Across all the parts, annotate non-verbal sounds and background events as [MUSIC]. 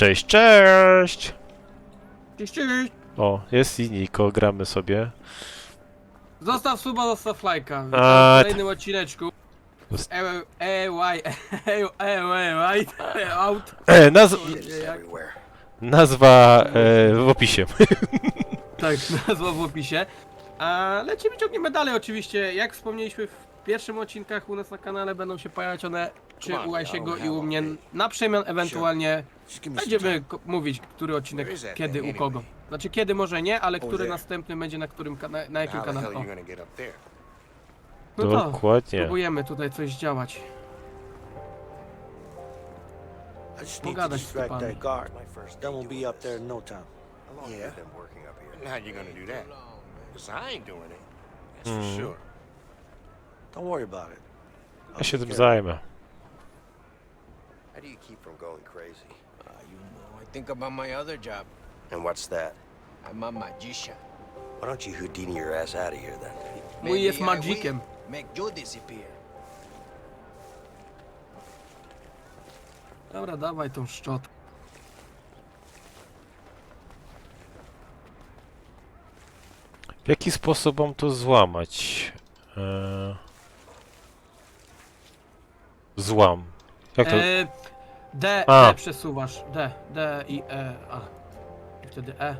Cześć, cześć! Cześć, cześć. O, jest i Niko, gramy sobie. Zostaw suba, zostaw lajka. A, W kolejnym odcineczku. Zost- E, e, y, e, e, y, e, out. E, naz nazwa e, w opisie. [LAUGHS] Tak, nazwa w opisie. A lecimy, ciągniemy dalej oczywiście. Jak wspomnieliśmy w pierwszym odcinkach u nas na kanale będą się pojawiać one czy u Asiego i u mnie na przemian, ewentualnie będziemy ko- mówić, który odcinek kiedy u kogo. Znaczy kiedy może nie, ale który następny będzie na którym kana- na jakim kanale. O, no to Dokładnie. próbujemy tutaj coś działać. I just need to Pogadać z distract typami. that guard. My first Then day we'll be doing up there in no time. How long Yeah. have you been working up here? And how you gonna do that? Cause I ain't doing it. That's Hmm. for sure. Don't worry about it. Ja się take tym care of zajmę. How do you keep from going crazy? Uh, you know, I think about my other job. And what's that? I'm a magician. Why don't you Houdini your ass out of here then? Mój Maybe jest I magikiem. will Make you disappear. Dobra, dawaj tą szczotkę. W jaki sposób mam to złamać? E... Złam. Jak to? E, D, A. E przesuwasz. D, D i E. A. I wtedy E.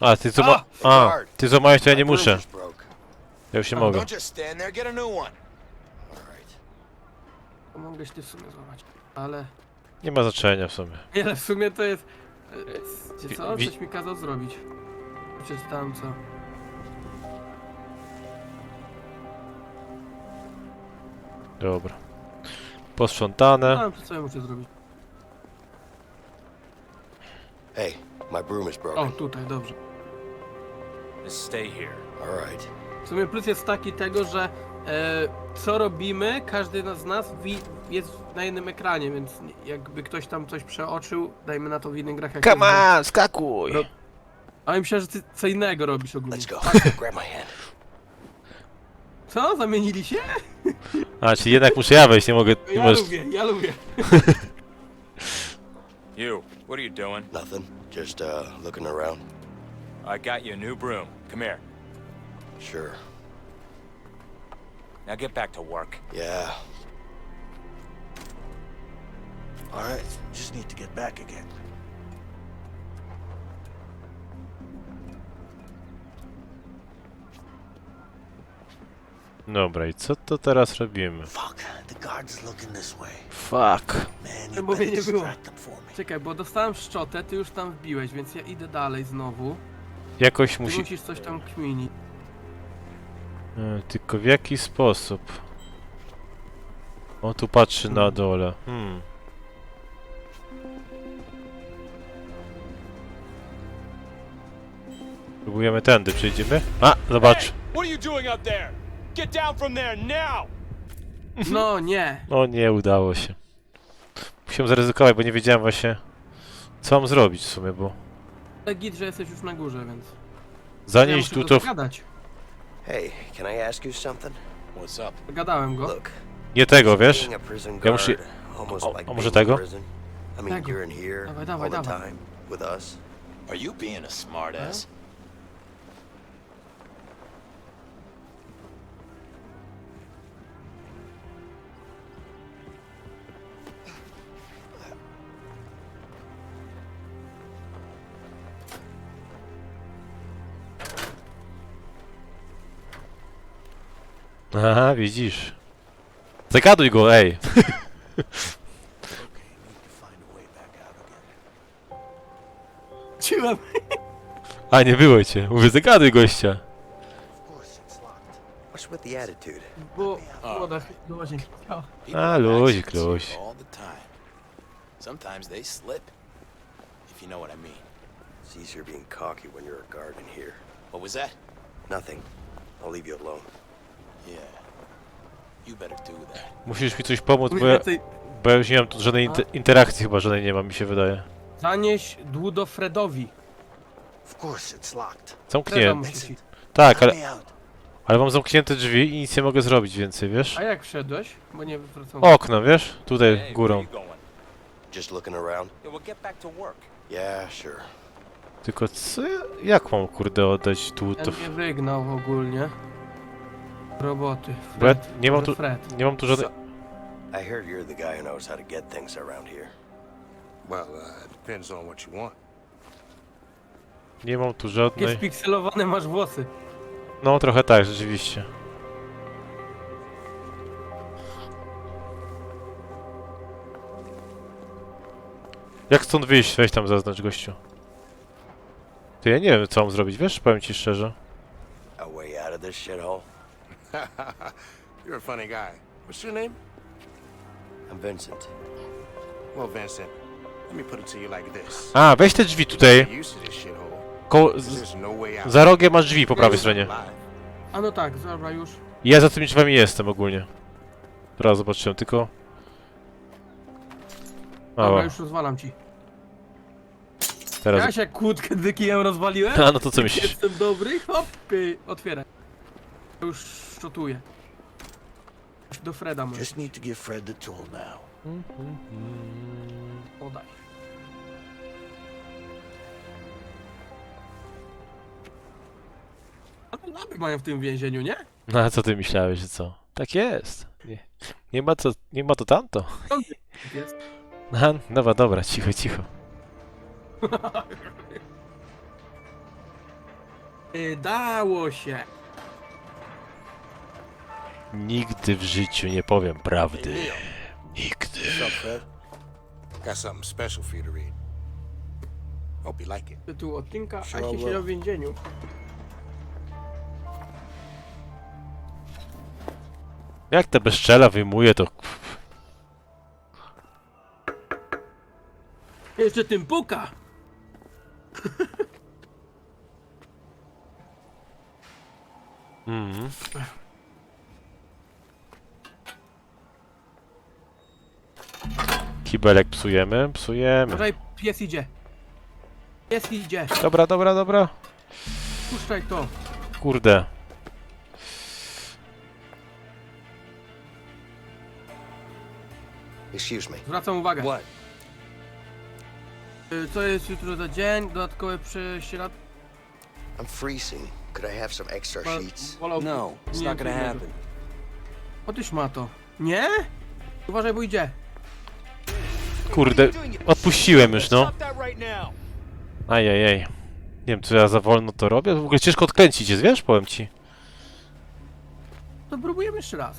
A, ty co ma... A, ty złamałeś, to ja nie muszę. Ja już nie mogę. Don't just stand there, get a new one. All right. To mogłeś ty w sumie złamać. Ale. Nie ma znaczenia w sumie. Nie, ale w sumie to jest. Wiecie co? Coś mi kazał zrobić. Przeczytałem co. Dobra. Posprzątane. No, to co ja muszę zrobić? Hey, my broom is O, broken. tutaj, dobrze. Just stay here. All right. W sumie plus jest taki tego, że e, co robimy, każdy z nas wi- jest na jednym ekranie, więc jakby ktoś tam coś przeoczył, dajmy na to w innych grach jak Come jest, on, skakuj! Ro- A ja myślałem, że ty co innego robisz ogólnie. Let's go. Grab my hand. Co? Zamienili się? A, czyli jednak muszę ja wejść, nie mogę... Nie Ja możesz... lubię, ja lubię. [LAUGHS] You, what are you doing? Nothing. Just uh, looking around. I got you a new broom. Come here. Sure. Now get back to work. Yeah. All right. Just need to get back again. Dobra, i co to teraz robimy? Fuck. The guard's looking this way. Fuck. Man, you Mówię, better nie było. distract them for me. Czekaj, bo dostałem szczotę, ty już tam wbiłeś, więc ja idę dalej znowu. Jakoś Ty musi... musisz coś tam kminić. E, tylko w jaki sposób? On tu patrzy na dole. Hmm. Próbujemy tędy, przejdziemy? A, zobacz. What are you doing up there? Get down from there now! No nie. O nie, udało się. Musiałem zaryzykować, bo nie wiedziałem właśnie co mam zrobić w sumie, bo Ale git, że jesteś już na górze, więc... zanieść tu to... w-. Hey, can I ask you something? What's up? Zagadałem go. Look. Nie tego, wiesz? Being a prison Ja muszę- almost o- like a może being in tego? prison. I mean, Tego. you're in here Dawaj, all dawaj, the dawaj. time with us. Are you being a smartass? Aha, widzisz. Zagaduj go, ej! Ciłem. A, nie było cię. Mówię, zagaduj gościa. What's with the attitude? Bo młoda do łazienki. O, People Ah, luzik, luzik. here All the time. Sometimes they slip. If you know what I mean. It's easier being cocky when you're a guard in here. What was that? Nothing. I'll leave you alone. Musisz mi coś pomóc, bo ja, więcej... bo ja już nie mam tu żadnej inter interakcji chyba, żadnej nie ma, mi się wydaje. Zanieś dłudo Fredowi. Of course, it's locked. Freda Zamknięty. musisz iść. Tak, ale... out. Ale mam zamknięte drzwi i nic nie mogę zrobić więcej, wiesz? A jak wszedłeś? Bo nie wracam. Okno, wiesz? Tutaj, górą. Just looking around. Yeah, sure. Tylko co? ja- Jak mam kurde oddać tu Ja to? mnie wygnał ogólnie. Roboty. Bo ja Fred. nie mam tu, Fred. nie mam tu żadnej... I heard you're the guy who knows how to get things around here. Well, uh, it depends on what you want. Nie mam tu Jakie żadnej... spikselowane masz włosy. No trochę tak, rzeczywiście. Jak stąd wyjść? Weź tam zaznacz gościu. Ty ja nie wiem co mam zrobić, wiesz? Powiem ci szczerze. A way out of this shithole? [LAUGHS] You're a funny guy. What's your name? I'm Vincent. Well, Vincent, let me put it to you like this. A, weź te drzwi tutaj. Get used to this shithole. Koło, 'cause z, There's no way out. za rogiem masz drzwi po prawej stronie. Alive. A no tak, dobra już. Ja za tymi drzwiami jestem ogólnie. Teraz zobaczyłem, tylko... Dobra, Mała, już rozwalam ci. teraz... Ja się kłódkę dykijem rozwaliłem? [LAUGHS] A, no to co [LAUGHS] myślisz? Jestem dobry, hop, y, otwieraj. Już szczotuję. Do Freda może Just need to give Fred the tool now. podaj. Ale lampy mają w tym więzieniu, nie? No a co ty myślałeś, że co? Tak jest. Nie, nie ma co, nie ma to tamto. Jest. [LAUGHS] No, dobra, dobra, cicho, cicho. [LAUGHS] Y, Dało się. Nigdy w życiu nie powiem prawdy. Nigdy. What's up, Fred? Got something special for you to read. Hope you like it. Tytuł odcinka, a się siedział w więzieniu. Jak te bezczela wyjmuje, to... Jeszcze tym puka! Mm. Kibelek psujemy, psujemy. Uważaj, pies idzie. Pies idzie. Dobra, dobra, dobra. Puszczaj to. Kurde. Excuse me. Zwracam uwagę. What? Y, Co jest jutro za dzień? Dodatkowe prześlad... I'm freezing. Could I have some extra sheets? wolał- No, it's nie not gonna co happen. Otóż ma to. Nie? Uważaj, bo idzie. Kurde, odpuściłem już, no. Ajajaj. Nie wiem, czy ja za wolno to robię? W ogóle ciężko odkręcić jest, wiesz? Powiem ci. To próbujemy jeszcze raz.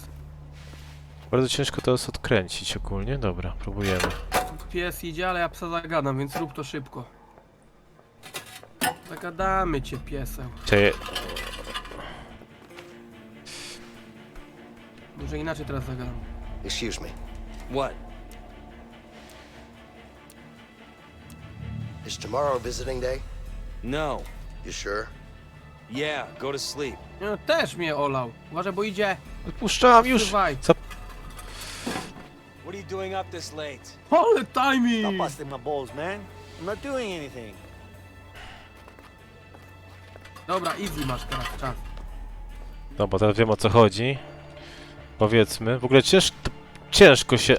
Bardzo ciężko to jest odkręcić ogólnie. Dobra, próbujemy. Pies idzie, ale ja psa zagadam, więc rób to szybko. Zagadamy cię, pieseł. Czy... Może inaczej teraz zagadam. Excuse me. What? Is tomorrow visiting day? No. You sure? Yeah, go to sleep. No, też mnie olał. Uważaj, bo idzie. Odpuszczam już! Co? What are you doing up this late? Ale timing! busting my balls, man. I'm not doing anything. Dobra, easy masz teraz czas. No bo teraz wiem o co chodzi. Powiedzmy. W ogóle cięż... ciężko się...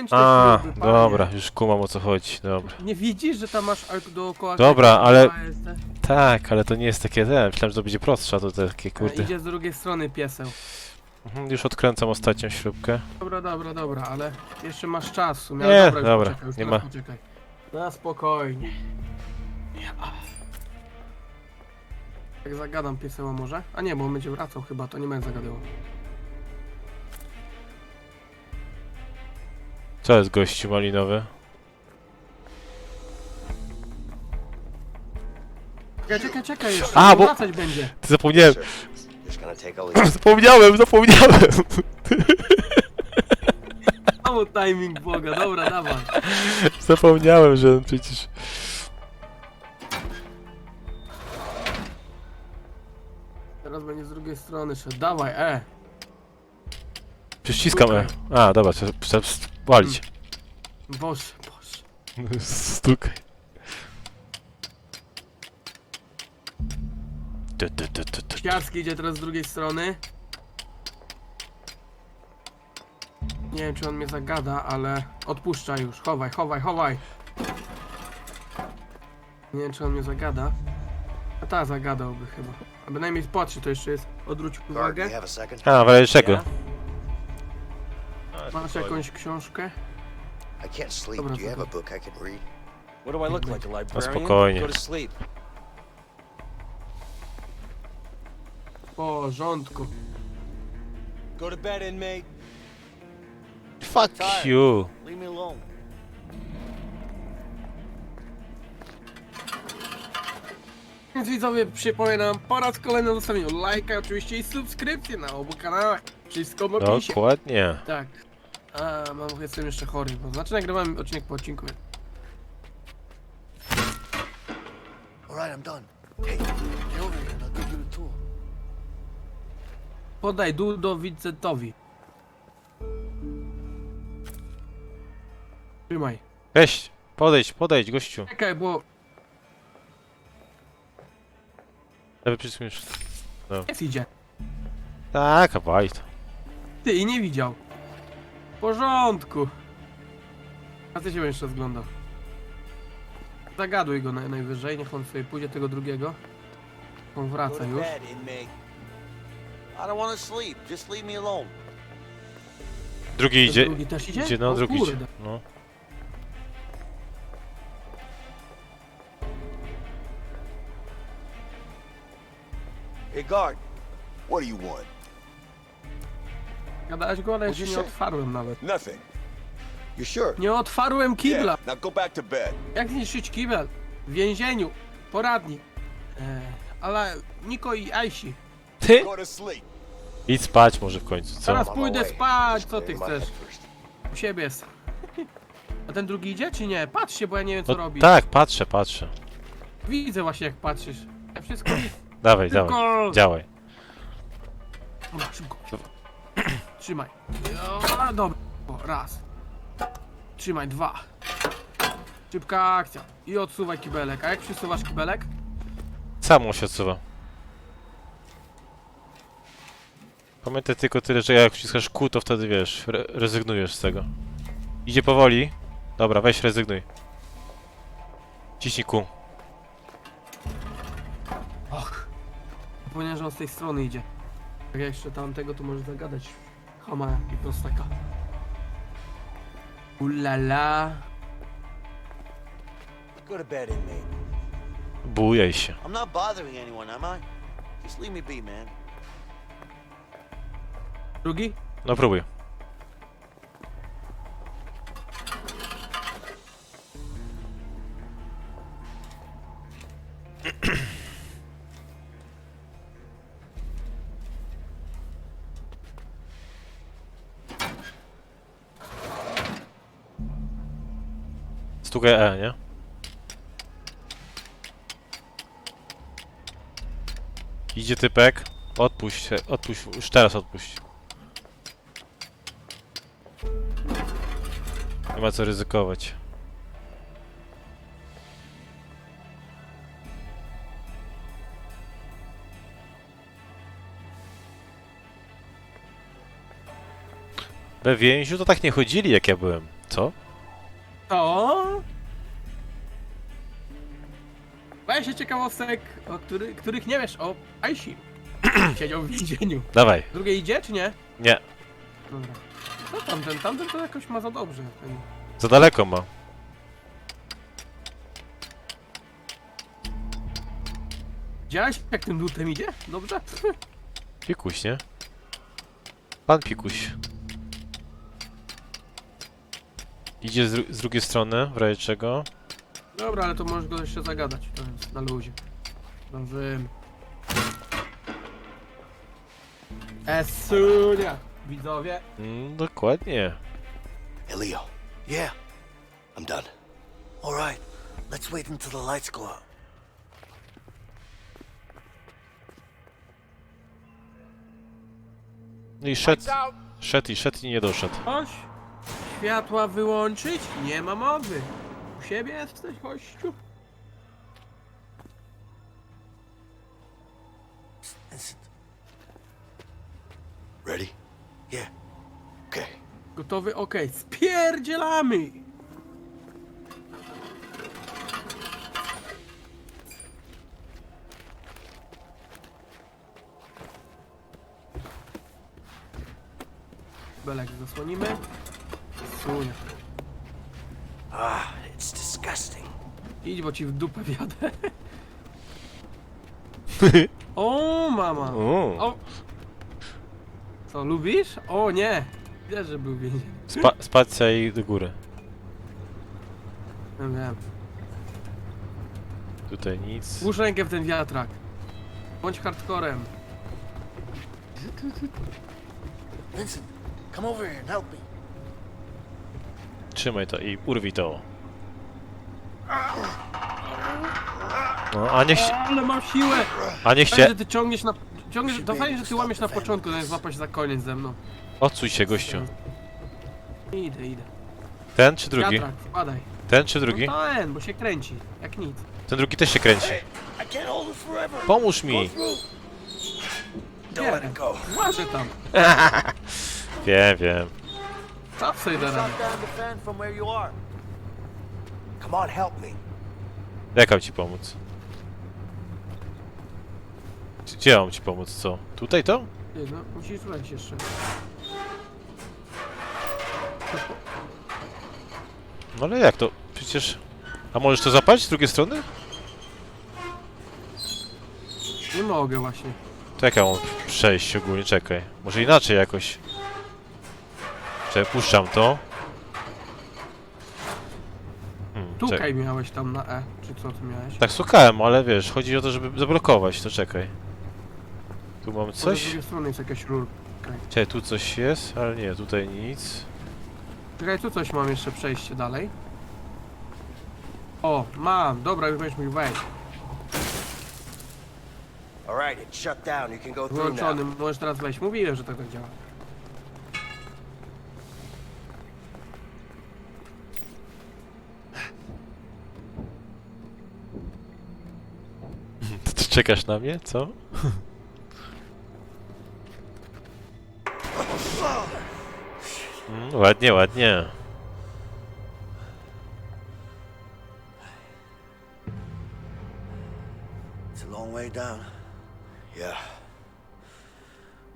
Okręć te A, śruby, panie. dobra, już kumam o co chodzi. Dobra. Nie widzisz, że tam masz al- dookoła... Dobra, ale- ASD? Tak, ale to nie jest takie ten. Myślałem, że to będzie prostsze, a to takie A, kurde. Idzie z drugiej strony pieseł. Mhm, Już odkręcam ostatnią śrubkę. Dobra, dobra, dobra, ale jeszcze masz czasu. Nie, dobra, już dobra, poczekaj, już nie teraz ma. Poczekaj. Na spokojnie. Jak zagadam pieseła może? A nie, bo on będzie wracał chyba, to nie będę zagadywał. Co jest gościu malinowy? Czekaj, czekaj, czekaj jeszcze, A, bo- wracać będzie. Ty zapomniałem, Sir, just gonna take a leak. [CLEARS THROAT] zapomniałem, zapomniałem! Mało timing Boga, dobra, dawaj. Zapomniałem, że on przecież... Teraz będzie z drugiej strony szedł, dawaj, e. Przyciskam E. A, dobra, trzeba Walić. Boże, boże. Stukaj. Ty, idzie teraz z drugiej strony. Nie wiem, czy on mnie zagada, ale odpuszcza już. Chowaj, chowaj, chowaj. Nie wiem, czy on mnie zagada. A ta zagadałby chyba. A bynajmniej patrzy, to jeszcze jest. Odwróć uwagę. A, wale? Masz jakąś książkę? I can't sleep. Dobra, Do you have a book I can read? What do I look like, a librarian? spokojnie. Go to sleep. W porządku. Go to bed, inmate. Fuck you. Leave me alone. Więc widzowie, przypominam po raz kolejny o zostawieniu lajka oczywiście i subskrypcji na obu kanałach. Wszystko w opisie. Dokładnie. Tak. A, mam, jestem jeszcze chory, bo znaczy nagrywam odcinek po odcinku. All right, I'm done. Hey, get over here and I'll give you the tool. Podaj Dudowicowi. Trzymaj. Weź, podejdź, podejdź, gościu. Czekaj, bo Lewy przycisk już. jest idzie. Tak, a bajt. Ty i nie widział. W porządku. A ty się będziesz rozglądał. Zagaduj go naj, najwyżej, niech on sobie pójdzie tego drugiego. On wraca już. bed, inmate. I don't want to sleep. Just leave me alone. Drugi idzie. Drugi też idzie? Idzie, no, O drugi idzie. kurde. No. Hey, guard. What do you want? Gadałeś go, ale jeszcze nie say? otwarłem nawet. Nothing. You sure? Nie otwarłem kibla! Yeah. Now go back to bed. Jak zniszczyć kibel? W więzieniu. Poradni. E, ale Niko i Aisi. Ty? Go to sleep. Idź spać może w końcu, co? Teraz pójdę spać, co ty chcesz? U siebie jest. A ten drugi idzie czy nie? Patrzcie, bo ja nie wiem co No, robi. tak, patrzę, patrzę. Widzę właśnie jak patrzysz. Ja wszystko widzę. [CLEARS THROAT] Dawaj, dawaj. Tylko... Działaj. Dobra, szybko. Trzymaj. O, dobra. O, raz. Trzymaj, dwa. Szybka akcja. I odsuwaj kibelek. A jak przesuwasz kibelek? Samo się odsuwa. Pamiętaj tylko tyle, że jak wciskasz Q, to wtedy wiesz, re rezygnujesz z tego. Idzie powoli. Dobra, weź rezygnuj. Ciśnij Q. Och. Zapomniałem, że on z tej strony idzie. Jak jeszcze tamtego, to może zagadać. Hama i prostaka. Ulala. Go to bed, inmate. Bujaj się. I'm not bothering anyone, am I? Just leave me be, man. Drugi? No próbuj. obsługę E, nie? Idzie typek. Odpuść, się, odpuść, już teraz odpuść. Nie ma co ryzykować. We więziu to tak nie chodzili jak ja byłem, co? O, 20 ciekawostek, o który, których nie wiesz o Aishi. [CLEARS THROAT] Siedział w więzieniu. Dawaj. Drugie idzie, czy nie? Nie. Dobra. No tamten, tamten to jakoś ma za dobrze. Ten. Za daleko ma. Widziałeś jak tym lutem idzie? Dobrze? [LAUGHS] Pikuś, nie? Pan Pikuś. Idzie z, dru z drugiej strony, w razie czego. Dobra, ale to możesz go jeszcze zagadać. To jest na luzie. Zdążymy. Esunia! Widzowie. Mm, dokładnie. Hey, Leo. Yeah. I'm done. All right. Let's wait until the lights go out. I szedł, szedł i szedł i nie doszedł. Chodź. Światła wyłączyć? Nie ma mowy. U siebie jesteś, gościu? Ready? Yeah. Okay. Gotowy? Okej, spierdzielamy! Belek zasłonimy. Sunie. Ah, disgusting. Idź, bo ci w dupę wjadę. [LAUGHS] o, mama. O. O. Co, lubisz? O, nie. Wiesz, że był więzień. Spa spacja i do góry. Ja wiem. Tutaj nic. Włóż rękę w ten wiatrak. Bądź hardcorem. Vincent, come over here and help me. Trzymaj to i urwij to. No, a niech się... Ale mam siłę! A niech Fajnie, się... że ty ciągniesz na... Ciągniesz, to fajnie, że ty łamiesz na początku, zamiast złapać za koniec ze mną. Odsuń się, gościu. Idę, idę. Ten czy drugi? Wiatrak. Ten czy drugi? No ten, bo się kręci. Jak nic. Ten drugi też się kręci. Pomóż mi! Don't let it go. Łażę tam. [LAUGHS] Wiem, wiem. Sam sobie da radę. Shut down the fan from where you are. Come on, help me. Jak mam ci pomóc? Gdzie mam ci pomóc? Co? Tutaj to? Ty, no, musisz wejść jeszcze. No ale jak to? Przecież... A możesz to zapalić z drugiej strony? Nie mogę właśnie. To jak ja mam przejść ogólnie? Czekaj. Może inaczej jakoś. Czekaj, puszczam to. Hmm, czekaj. Tukaj miałeś tam na E, czy co ty miałeś? Tak słuchałem, ale wiesz, chodzi o to, żeby zablokować, to czekaj. Tu mam Może Z coś? drugiej strony jest jakaś rurka. Czekaj, tu coś jest, ale nie, tutaj nic. Czekaj, tu coś mam jeszcze przejście dalej. O, mam, dobra, już będziesz mógł wejść. All right, it's shut down. You can go through Wyłączony, now. możesz teraz wejść. Mówiłem, że tak, tak działa. Ty czekasz na mnie, co? Mm, ładnie, ładnie. It's a long way down. Yeah,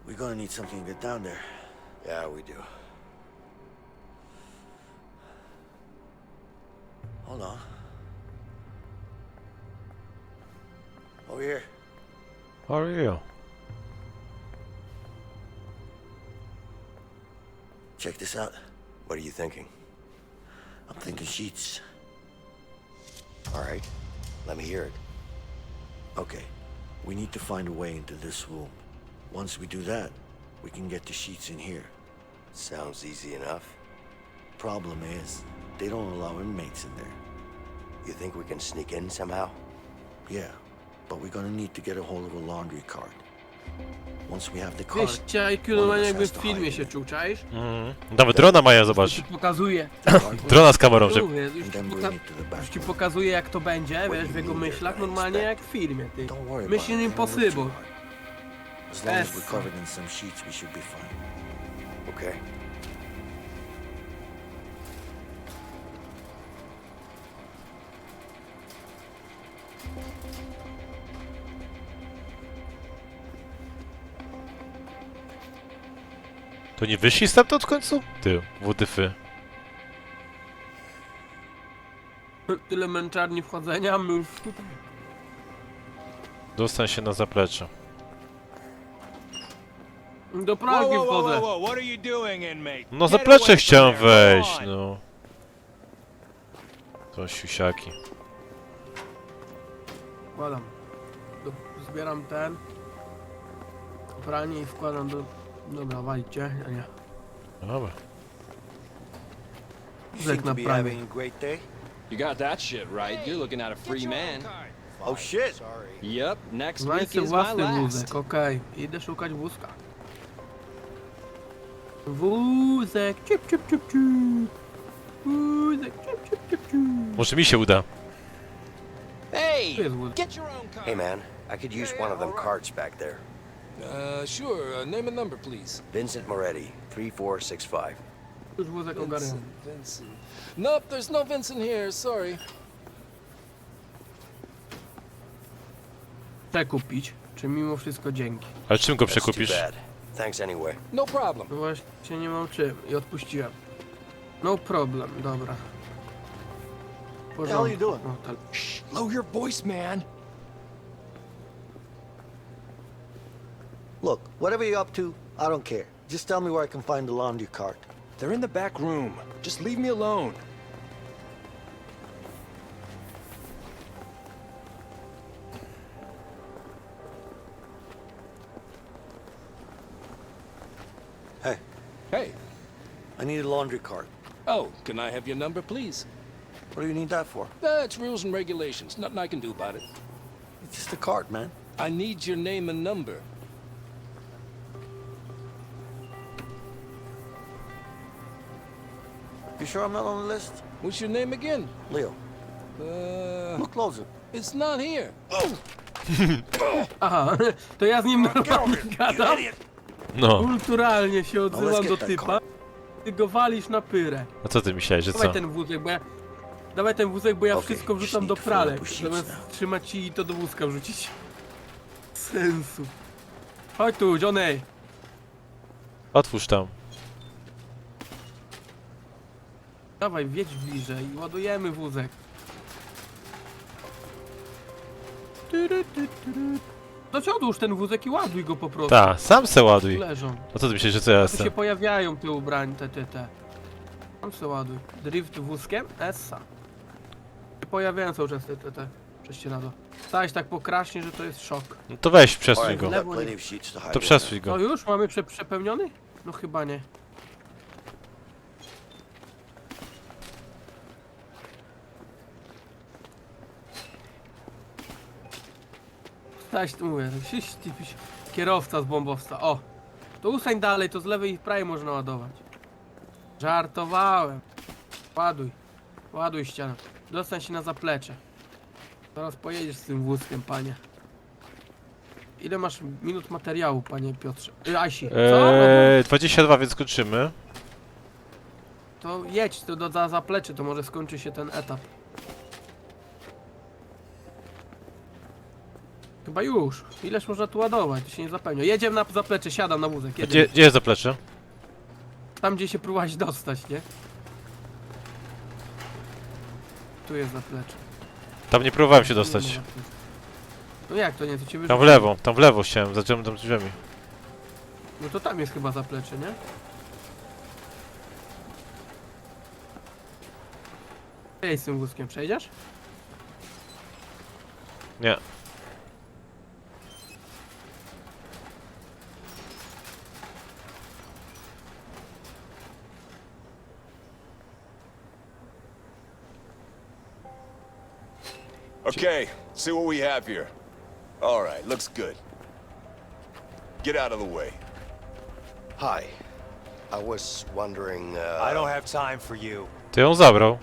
We're gonna need something to get down there. yeah, we do. Hold on. How are you? Check this out. What are you thinking? I'm thinking sheets. All right, let me hear it. Okay, we need to find a way into this room. Once we do that, we can get the sheets in here. Sounds easy enough. Problem is, they don't allow inmates in there. You think we can sneak in somehow? Yeah, but we're gonna need to get a hold of a laundry cart. Once we have the cart, 200 IQ normalnie jakby w filmie się czuł, czaisz? Mhm. Nawet drona mają, zobacz. Ci pokazuje. [LAUGHS] Drona z kamerą, że... Już, and ci then poka- bring it to the już back. ci pokazuje jak to będzie, wiesz, w jego myślach, normalnie jak w filmie, ty. Don't worry about Mission it. Too Impossible. hard. As long as Yes. we're covered in some sheets, we should be fine. Okay. To nie wyszli stamtąd w końcu? Ty, WDFy. Tyle męczarni wchodzenia, my już tutaj. Dostań się na zaplecze. Do pralki wchodzę. What are you doing, inmate? No Get zaplecze chciałem wejść, on. no. To siusiaki. Wkładam. Do, zbieram ten. Pranie i wkładam do... Dobra, walicie, a nie. Dobra. Seem na to be prawie. having a great day. You got that shit right. You're looking at a free man. Oh shit! Yep, next week sobie is my własny last. wózek, okej. Idę szukać wózka. Wózek, ciup, ciup, ciup, ciup. Wózek, ciup, ciup, ciup, ciup. Może mi się uda. Hey, jest wózek. get your own car. Hey man, I could use one of them carts back there. Uh, sure. Uh, name and number, please. Vincent Moretti, 3465. Już wózek ogarniam. Vincent, Vincent. Nope, there's no Vincent here. Sorry. Przekupić. Czy mimo wszystko dzięki? Ale czym go That's too przekupisz? bad. Thanks anyway. No problem. No właśnie nie mam czym i odpuściłem. No problem, dobra. W the hell are you doing? No, tak. Shh, lower your voice, man. Look, whatever you're up to, I don't care. Just tell me where I can find the laundry cart. They're in the back room. Just leave me alone. Hey, Hey. I need a laundry cart. Oh, can I have your number, please? What do you need that for? That's rules and regulations. Nothing I can do about it. It's just a cart, man. I need your name and number. You sure I'm not on the list? What's your name again? Leo, Uh, look closer. it's not here. [LAUGHS] Aha, [LAUGHS] to ja z nim normalnie gadam. No. Kulturalnie się let's odzywam do typa. Ty go walisz na pyrę. A co ty myślałeś, że Dawaj co? ten wózek, bo ja... Dawaj ten wózek, bo ja Okej, wszystko wrzucam do śnik, pralek. puścić, Zamiast no. trzymać ci i to do wózka wrzucić. [LAUGHS] Sensu. Chodź tu, Johnny. Otwórz tam. Dawaj, wjedź bliżej i ładujemy wózek. No ci odłóż ten wózek i ładuj go po prostu. Ta, sam se ładuj. Leżą. A co ty myślisz, że co ja Tu się pojawiają te ubrań, te, te, te. Tam se ładuj. Drift wózkiem? Essa. Się pojawiają cały czas te, te, te. Prześcieradła. Stałeś tak pokraśnie, że to jest szok. No to weź, przesuń go. we've Lewo got nie- plenty of sheets to hide To in przesuń No go. już? Mamy prze przepełniony? No chyba nie. Tu mówię, kierowca z bombowca. O! To ustań dalej, to z lewej i prawej można ładować. Żartowałem. Ładuj. Ładuj ścianę. Dostań się na zaplecze. Zaraz pojedziesz z tym wózkiem, panie. Ile masz minut materiału, panie Piotrze? Y, Asi, co? No, Eee, 22, więc kończymy. to jedź to do za zaplecze, to może skończy się ten etap. Chyba już. Ileż można tu ładować? To się nie zapełnia. Jedziemy na zaplecze, siadam na wózek. A Jedziemy. Gdzie, gdzie jest zaplecze? Tam gdzie się próbować dostać, nie? Tu jest zaplecze. Tam nie próbowałem się Nie ma dostać. No jak to nie? To cię Tam w wyrzuci. lewo, tam w lewo chciałem, zacząłem tam drzwiami. No to tam jest chyba zaplecze, nie? Ej, z tym wózkiem przejdziesz? Nie. Okay, see what we have here. All right, looks good. Get out of the way. Hi. I was wondering, uh... I don't have time for you. Ty ją zabrał.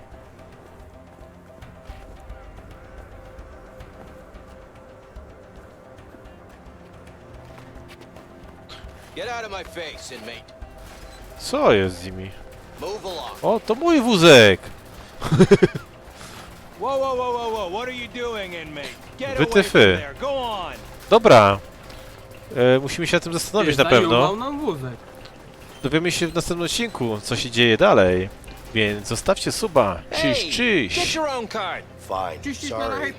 Get out of my face, inmate. Co jest z nimi? Move along. O, to mój wózek! [LAUGHS] Whoa, whoa, whoa, whoa, whoa. What are you doing, inmate? Get away Wytyfy. from there. Go on. Dobra. E, musimy się nad tym zastanowić na pewno. zajumał nam wózek. Dowiemy się w następnym odcinku, co się dzieje dalej. Więc zostawcie suba. Cześć, Get cześć! your own card. Fine, Czyścić na sorry.